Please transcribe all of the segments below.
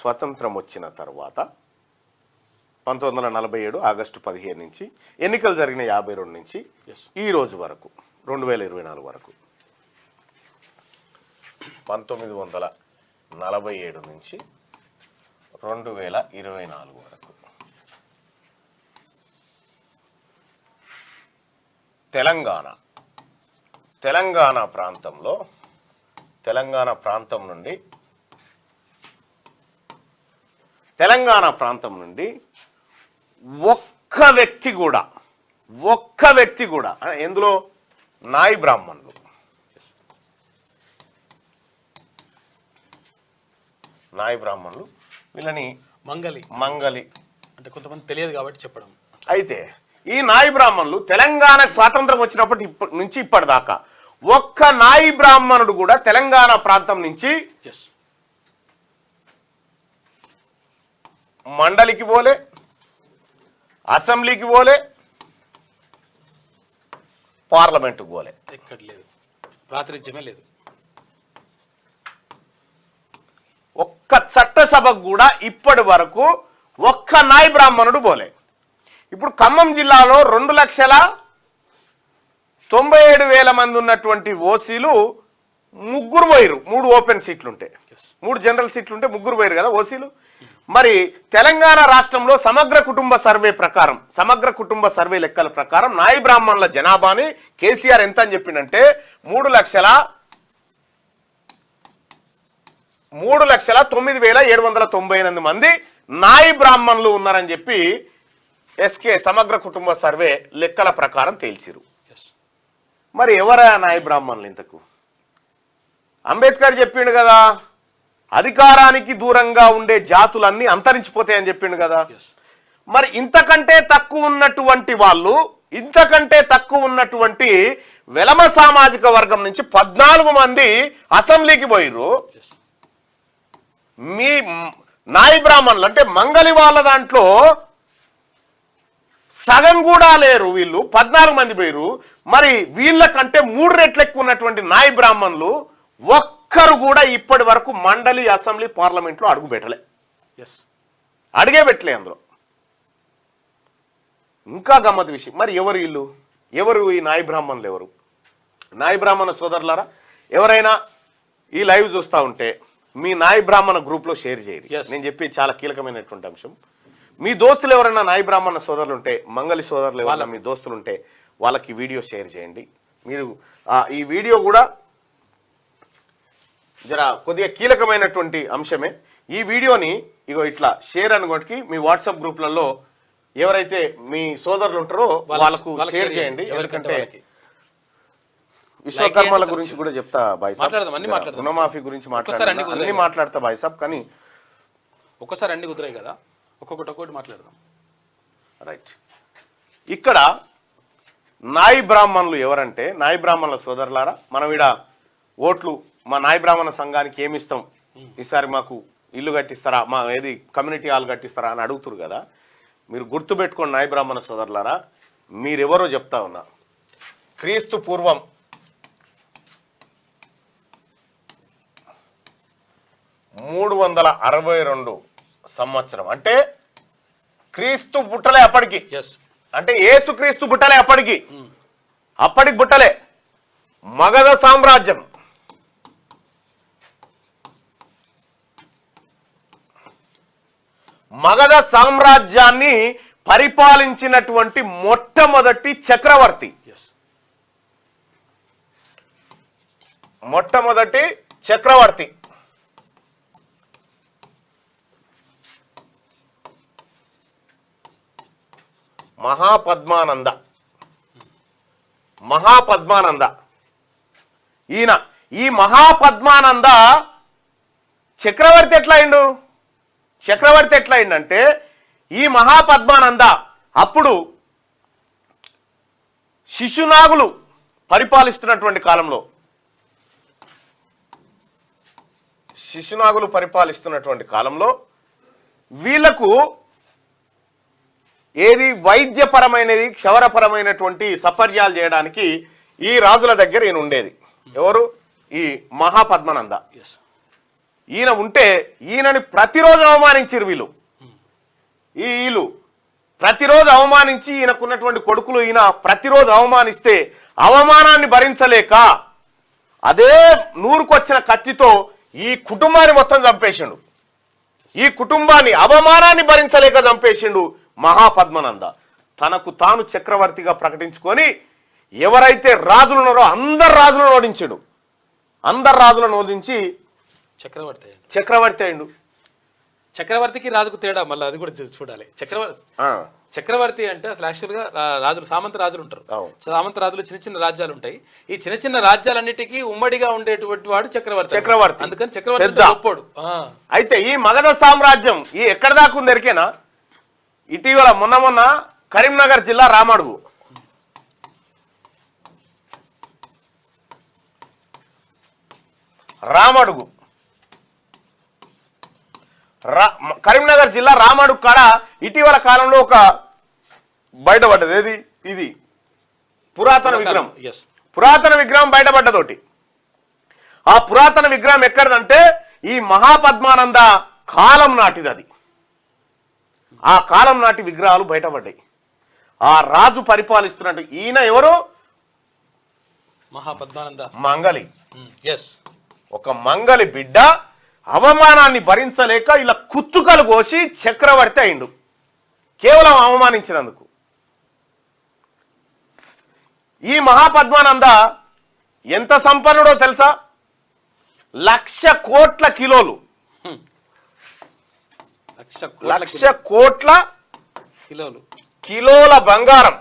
స్వతంత్రం వచ్చిన తర్వాత పంతొమ్మిది వందల నలభై ఏడు ఆగస్టు పదిహేను నుంచి ఎన్నికలు జరిగిన యాభై రెండు నుంచి. ఈ రోజు వరకు రెండు వేల ఇరవై నాలుగు వరకు. పంతొమ్మిది వందల నలభై ఏడు నుంచి రెండు వేల ఇరవై నాలుగు వరకు. తెలంగాణ. తెలంగాణ ప్రాంతంలో తెలంగాణ ప్రాంతం నుండి తెలంగాణ ప్రాంతం నుండి ఒక్క వ్యక్తి కూడా ఒక్క వ్యక్తి కూడా ఎందులో? నాయి బ్రాహ్మణులు. నాయి బ్రాహ్మణులు వీళ్ళని మంగలి. మంగలి. అంటే కొంతమంది తెలియదు కాబట్టి చెప్పడం. అయితే ఈ నాయి బ్రాహ్మణులు తెలంగాణకు స్వాతంత్రం వచ్చినప్పటి ఇప్పటి నుంచి ఇప్పటిదాకా ఒక్క నాయి బ్రాహ్మణుడు కూడా తెలంగాణ ప్రాంతం నుంచి మండలికి పోలే అసెంబ్లీకి పోలే పార్లమెంటుకు పోలే. ఎక్కడ లేదు. ప్రాతినిధ్యమే లేదు. ఒక్క చట్టసభకు కూడా ఇప్పటి వరకు ఒక్క నాయి బ్రాహ్మణుడు పోలే. ఇప్పుడు ఖమ్మం జిల్లాలో రెండు లక్షల తొంభై ఏడు వేల మంది ఉన్నటువంటి ఓసీలు ముగ్గురు పోయిరు మూడు ఓపెన్ సీట్లు ఉంటే ఎస్ మూడు జనరల్ సీట్లు ఉంటే ముగ్గురు పోయారు కదా ఓసీలు. మరి తెలంగాణ రాష్ట్రంలో సమగ్ర కుటుంబ సర్వే ప్రకారం సమగ్ర కుటుంబ సర్వే లెక్కల ప్రకారం నాయి బ్రాహ్మణుల జనాభాని కేసీఆర్ ఎంత అని చెప్పిండంటే మూడు లక్షల మూడు లక్షల తొమ్మిది వేల ఏడు వందల తొంభై ఎనిమిది మంది నాయి బ్రాహ్మణులు ఉన్నారని చెప్పి ఎస్కే సమగ్ర కుటుంబ సర్వే లెక్కల ప్రకారం తేల్చిరు మరి ఎవరా నాయ బ్రాహ్మణులు ఇంతకు? అంబేద్కర్ చెప్పిండు కదా. అధికారానికి దూరంగా ఉండే జాతులన్నీ అంతరించిపోతాయని చెప్పిండు కదా. మరి ఇంతకంటే తక్కువ ఉన్నటువంటి వాళ్ళు ఇంతకంటే తక్కువ ఉన్నటువంటి వెలమ సామాజిక వర్గం నుంచి పద్నాలుగు మంది అసెంబ్లీకి పోయిర్రు. మీ నాయి బ్రాహ్మణులు అంటే మంగలి వాళ్ళ దాంట్లో సగం కూడా లేరు వీళ్ళు పద్నాలుగు మంది పోయిరు మరి వీళ్ళకంటే మూడు రెట్లు ఎక్కువ ఉన్నటువంటి నాయి బ్రాహ్మణులు ఒక్కరు కూడా ఇప్పటి వరకు మండలి అసెంబ్లీ పార్లమెంట్లో అడుగు పెట్టలే. ఎస్ అడిగే పెట్టలే అందులో. ఇంకా గమ్మత్ విషయం. మరి ఎవరు వీళ్ళు? ఎవరు ఈ నాయి బ్రాహ్మణులు ఎవరు? నాయి బ్రాహ్మణ సోదరులారా ఎవరైనా ఈ లైవ్ చూస్తూ ఉంటే మీ నాయి బ్రాహ్మణ గ్రూప్లో షేర్ చేయండి. Yes. నేను చెప్పి చాలా కీలకమైనటువంటి అంశం. మీ దోస్తులు ఎవరైనా నాయి బ్రాహ్మణ సోదరులు ఉంటే మంగళి సోదరులు ఎవరైనా మీ దోస్తులు ఉంటే వాళ్ళకి వీడియో షేర్ చేయండి. మీరు ఈ వీడియో కూడా జర కొద్దిగా కీలకమైనటువంటి అంశమే. ఈ వీడియోని ఇగో ఇట్లా షేర్ అనుకోటికి మీ వాట్సాప్ గ్రూప్లలో ఎవరైతే మీ సోదరులు ఉంటారో వాళ్ళకు షేర్ చేయండి. ఎందుకంటే. విశ్వకర్మల గురించి కూడా చెప్తా బాయ్ సాబ్. రుణమాఫీ గురించి అన్ని. మాట్లాడతా బాయ్ సాబ్ కానీ ఒక్కసారి అన్ని కుదిరాయి కదా. ఒక్కొక్కటి ఒక్కొక్కటి మాట్లాడదాం. రైట్. ఇక్కడ నాయి బ్రాహ్మణులు ఎవరంటే నాయి బ్రాహ్మణుల సోదరులారా మనం ఈడ ఓట్లు మా నాయి బ్రాహ్మణ సంఘానికి ఏమి ఇస్తాం? ఈసారి మాకు ఇల్లు కట్టిస్తారా? మా ఏది కమ్యూనిటీ హాల్ కట్టిస్తారా అని అడుగుతురు కదా. మీరు గుర్తుపెట్టుకోండి నాయి బ్రాహ్మణ సోదరులారా. మీరెవరో చెప్తా ఉన్నా. క్రీస్తు పూర్వం మూడు వందల అరవై రెండు సంవత్సరం. అంటే క్రీస్తు పుట్టలే అప్పటికి. అంటే ఏసు క్రీస్తు పుట్టలే అప్పటికి. అప్పటికి పుట్టలే. మగధ సామ్రాజ్యం. మగధ సామ్రాజ్యాన్ని పరిపాలించినటువంటి మొట్టమొదటి చక్రవర్తి. మొట్టమొదటి చక్రవర్తి. మహాపద్మానంద. మహాపద్మానంద. ఈయన ఈ మహాపద్మానంద చక్రవర్తి ఎట్లా అయిండు? చక్రవర్తి ఎట్లా అయిందంటే ఈ మహాపద్మానంద అప్పుడు శిశునాగులు పరిపాలిస్తున్నటువంటి కాలంలో శిశునాగులు పరిపాలిస్తున్నటువంటి కాలంలో వీళ్ళకు ఏది వైద్యపరమైనది క్షవరపరమైనటువంటి సపర్యాలు చేయడానికి ఈ రాజుల దగ్గర ఈయన ఉండేది. ఎవరు? ఈ మహాపద్మనంద. ఎస్ ఈయన ఉంటే ఈయనని ప్రతిరోజు అవమానించారు వీళ్ళు. ఈ వీళ్ళు ప్రతిరోజు అవమానించి ఈయనకున్నటువంటి కొడుకులు ఈయన ప్రతిరోజు అవమానిస్తే అవమానాన్ని భరించలేక అదే నూరుకొచ్చిన కత్తితో ఈ కుటుంబాన్ని మొత్తం చంపేసిండు. ఈ కుటుంబాన్ని అవమానాన్ని భరించలేక చంపేసిండు మహాపద్మనంద. తనకు తాను చక్రవర్తిగా ప్రకటించుకొని ఎవరైతే రాజులు ఉన్నారో అందరు రాజులను ఓడించాడు. అందరు రాజులను ఓడించి చక్రవర్తి అయ్యాడు. చక్రవర్తి అయిండు చక్రవర్తికి రాజుకు తేడా మళ్ళీ అది కూడా చూడాలి. చక్రవర్తి ఆ, చక్రవర్తి అంటే అసలు యాక్చువల్గా రా- రాజులు సామంత రాజులు ఉంటారు. అవును. సామంత రాజులు చిన్న చిన్న రాజ్యాలు ఉంటాయి. ఈ చిన్న చిన్న రాజ్యాలన్నిటికీ ఉమ్మడిగా ఉండేటువంటి వాడు చక్రవర్తి చక్రవర్తి. అందుకని చక్రవర్తి గొప్పోడు. ఆ. అయితే ఈ మగధ సామ్రాజ్యం ఈ ఎక్కడ దాకా ఉంది ఎరికేనా? ఇటీవల మొన్న మొన్న కరీంనగర్ జిల్లా రామడుగు. రామడుగు. కరీంనగర్ జిల్లా రామడుగు కాడ ఇటీవల కాలంలో ఒక బయటపడ్డది. ఏది? ఇది. పురాతన విగ్రహం. పురాతన విగ్రహం బయటపడ్డదోటి. ఆ పురాతన విగ్రహం ఎక్కడదంటే ఈ మహాపద్మానంద కాలం నాటిది అది ఆ కాలం నాటి విగ్రహాలు బయటపడ్డాయి. ఆ రాజు పరిపాలిస్తున్నట్టు ఈయన ఎవరు? మహాపద్మానంద. మంగలి. ఒక మంగలి బిడ్డ అవమానాన్ని భరించలేక ఇలా కుత్తుకలు కోసి చక్రవర్తి అయిండు. కేవలం అవమానించినందుకు. ఈ మహాపద్మానంద ఎంత సంపన్నుడో తెలుసా? లక్ష కోట్ల కిలోలు. లక్ష కోట్ల కిలోలు. కిలోల బంగారం.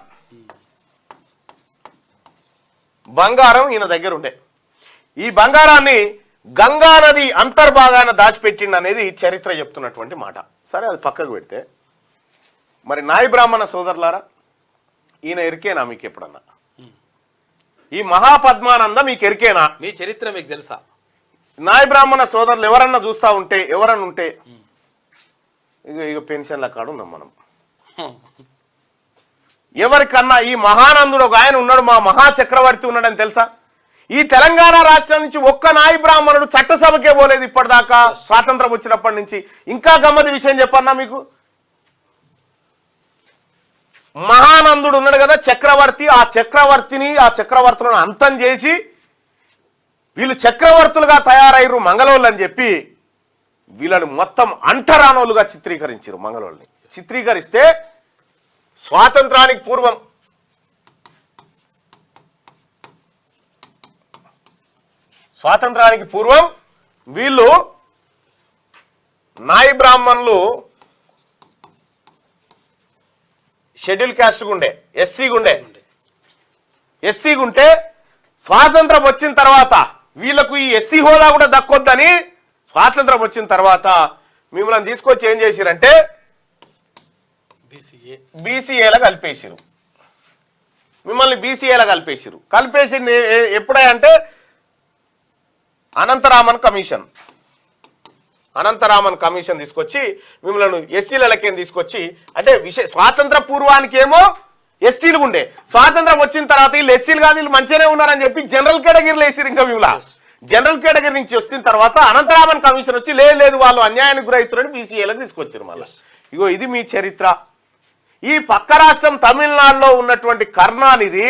బంగారం ఈయన దగ్గర ఉండే ఈ బంగారాన్ని గంగా నది అంతర్భాగాన దాచిపెట్టిండు అనేది చరిత్ర చెప్తున్నటువంటి మాట. సరే అది పక్కకు పెడితే. మరి నాయ బ్రాహ్మణ సోదరులారా ఈయన ఎరికేనా మీకు ఎప్పుడన్నా? ఈ మహాపద్మానంద మీకు ఎరికేనా? మీ చరిత్ర మీకు తెలుసా? నాయ బ్రాహ్మణ సోదరులు ఎవరన్నా చూస్తా ఉంటే ఎవరన్నా ఉంటే ఇక ఇక పెన్షన్ల కాడు ఉన్నాం మనం. ఎవరికన్నా ఈ మహానందుడు ఒక ఆయన ఉన్నాడు మా మహా చక్రవర్తి ఉన్నాడని తెలుసా? ఈ తెలంగాణ రాష్ట్రం నుంచి ఒక్క నాయి బ్రాహ్మణుడు చట్టసభకే పోలేదు ఇప్పటిదాకా. స్వాతంత్రం వచ్చినప్పటి నుంచి. ఇంకా గమ్మది విషయం చెప్పన్నా మీకు? మహానందుడు ఉన్నాడు కదా చక్రవర్తి. ఆ చక్రవర్తిని ఆ చక్రవర్తులను అంతం చేసి వీళ్ళు చక్రవర్తులుగా తయారయ్యారు మంగళోళ్ళు అని చెప్పి వీళ్ళని మొత్తం అంటరానోలుగా చిత్రీకరించారు మంగళోళ్ళని. చిత్రీకరిస్తే స్వాతంత్రానికి పూర్వం స్వాతంత్రానికి పూర్వం వీళ్ళు నాయి బ్రాహ్మణులు షెడ్యూల్ క్యాస్ట్ గుండే ఎస్సీ గుండే. ఎస్సీ గుంటే స్వాతంత్రం వచ్చిన తర్వాత వీళ్ళకు ఈ ఎస్సీ హోదా కూడా దక్కొద్దని స్వాతంత్రం వచ్చిన తర్వాత మిమ్మల్ని తీసుకొచ్చి ఏం చేసిరంటే బీసీఏ. బీసీఏలో కలిపేసిరు మిమ్మల్ని బీసీఏలో కలిపేసిరు కలిపేసింది ఏ- ఏ- ఎప్పుడై అంటే అనంతరామన్ కమిషన్. అనంతరామన్ కమిషన్ తీసుకొచ్చి మిమ్మల్ని ఎస్సీలకేం తీసుకొచ్చి అంటే విషయ స్వాతంత్ర పూర్వానికి ఏమో ఎస్సీలు ఉండే. స్వాతంత్రం వచ్చిన తర్వాత వీళ్ళు ఎస్సీలు కాదు వీళ్ళు మంచిగానే ఉన్నారని చెప్పి జనరల్ కేటగిరీలో వేసిరు ఇంకా మిమ్మల్ని జనరల్ కేటగిరీ నుంచి వచ్చిన తర్వాత అనంతరామన్ కమిషన్ వచ్చి లేదు లేదు వాళ్ళు అన్యాయానికి గురవుతున్నారని బీసీఏలకు తీసుకొచ్చారు మళ్ళీ. ఇగో ఇది మీ చరిత్ర. ఈ పక్క రాష్ట్రం తమిళనాడులో ఉన్నటువంటి కర్ణానిది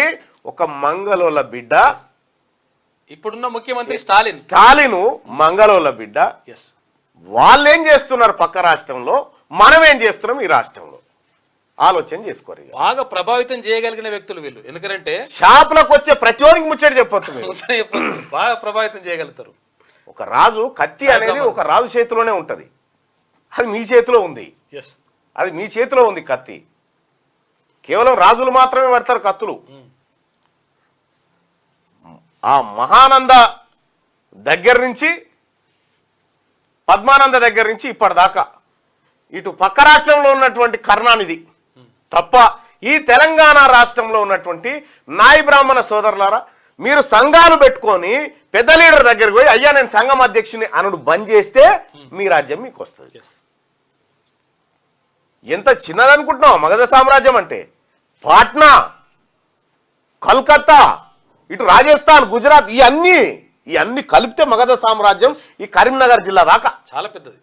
ఒక మంగళోల బిడ్డ. ఇప్పుడున్న ముఖ్యమంత్రి స్టాలిన్. స్టాలిను మంగళోల బిడ్డ. ఎస్ వాళ్ళు ఏం చేస్తున్నారు పక్క రాష్ట్రంలో? మనం ఏం చేస్తున్నాం ఈ రాష్ట్రంలో? ఆలోచన చేసుకోరు. బాగా ప్రభావితం చేయగలిగిన వ్యక్తులు వీళ్ళు. ఎందుకంటే షాపులకు వచ్చే ప్రతి ఒక్కరికి ముచ్చట చెప్పొచ్చు. బాగా ప్రభావితం చేయగలుగుతారు. ఒక రాజు కత్తి అనేది ఒక రాజు చేతిలోనే ఉంటది. అది మీ చేతిలో ఉంది. అది మీ చేతిలో ఉంది కత్తి. కేవలం రాజులు మాత్రమే పడతారు కత్తులు. ఆ మహానంద దగ్గర నుంచి పద్మానంద దగ్గర నుంచి ఇప్పటిదాకా. ఇటు పక్క రాష్ట్రంలో ఉన్నటువంటి కర్ణానిది తప్ప ఈ తెలంగాణ రాష్ట్రంలో ఉన్నటువంటి నాయి బ్రాహ్మణ సోదరులారా మీరు సంఘాలు పెట్టుకొని పెద్ద లీడర్ దగ్గరికి పోయి అయ్యా నేను సంఘం అధ్యక్షుని అనుడు బంద్ చేస్తే మీ రాజ్యం మీకు వస్తుంది. ఎంత చిన్నదనుకుంటున్నావు? మగధ సామ్రాజ్యం అంటే. పాట్నా కల్కత్తా ఇటు రాజస్థాన్ గుజరాత్ ఇవన్నీ ఈ కలిపితే మగధ సామ్రాజ్యం ఈ కరీంనగర్ జిల్లా దాకా. చాలా పెద్దది.